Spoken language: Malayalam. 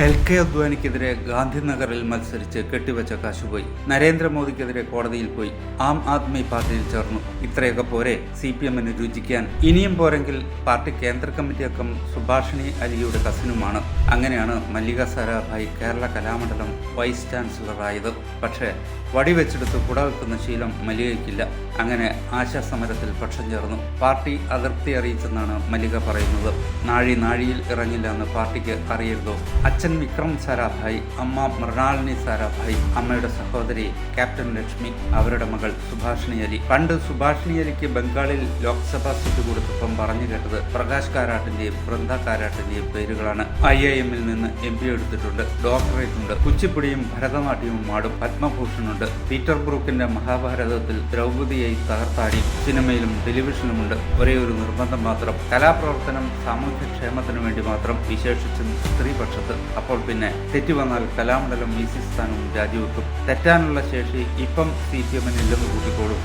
എൽ കെ അദ്വാനിക്കെതിരെ ഗാന്ധിനഗറിൽ മത്സരിച്ച് കെട്ടിവെച്ച കാശുപോയി നരേന്ദ്രമോദിക്കെതിരെ കോടതിയിൽ പോയി. ആം ആദ്മി പാർട്ടിയിൽ ചേർന്നു. ഇത്രയൊക്കെ പോരെ സി പി എമ്മിന് രുചിക്കാൻ. ഇനിയും പോരെങ്കിൽ പാർട്ടി കേന്ദ്ര കമ്മിറ്റി അംഗം സുഭാഷിണി അലിയുടെ കസിനുമാണ്. അങ്ങനെയാണ് മല്ലിക സാരാഭായ് കേരള കലാമണ്ഡലം വൈസ് ചാൻസലറായത്. പക്ഷേ വടിവെച്ചെടുത്ത് കുടവെക്കുന്ന ശീലം മല്ലികയ്ക്കില്ല. അങ്ങനെ ആശാസമരത്തിൽ പക്ഷം ചേർന്നു. പാർട്ടി അതിർത്തി അറിയിച്ചെന്നാണ് മല്ലിക പറയുന്നത്. നാഴി നാഴിയിൽ ഇറങ്ങില്ല എന്ന് പാർട്ടിക്ക് അറിയരുതോ? അച്ഛൻ വിക്രം സാരാഭായ് അമ്മ മൃണാളിനി സാരാഭായ് അമ്മയുടെ സഹോദരി ക്യാപ്റ്റൻ ലക്ഷ്മി അവരുടെ മകൾ സുഭാഷിണി അലി. പണ്ട് സുഭാഷിണി അലിക്ക് ബംഗാളിൽ ലോക്സഭാ സീറ്റ് കൊടുത്തപ്പം പറഞ്ഞു കേട്ടത് പ്രകാശ് കാരാട്ടിന്റെയും വൃന്ദ കാരാട്ടിന്റെയും പേരുകളാണ്. ഐ ഐ എമ്മിൽ നിന്ന് എം പി എടുത്തിട്ടുണ്ട് ഡോക്ടറേറ്റ് ഉണ്ട്. കുച്ചിപ്പുടിയും ഭരതനാട്യവും ആടും പത്മഭൂഷണുണ്ട്. പീറ്റർ ബ്രൂക്കിന്റെ മഹാഭാരതത്തിൽ ദ്രൗപതിയായി തകർത്താടി സിനിമയിലും ടെലിവിഷനിലുമുണ്ട്. ഒരേ ഒരു നിർബന്ധം മാത്രം. കലാപ്രവർത്തനം സാമൂഹ്യക്ഷേമത്തിനു വേണ്ടി മാത്രം വിശേഷിച്ചും സ്ത്രീപക്ഷത്ത് അപ്പോൾ പിന്നെ തെറ്റു വന്നാൽ കലാമണ്ഡലം വി സി സ്ഥാനവും രാജിവെക്കും. തെറ്റാനുള്ള ശേഷി ഇപ്പം സി പി എമ്മിന് ഇല്ലെന്ന് കൂട്ടിക്കോളും.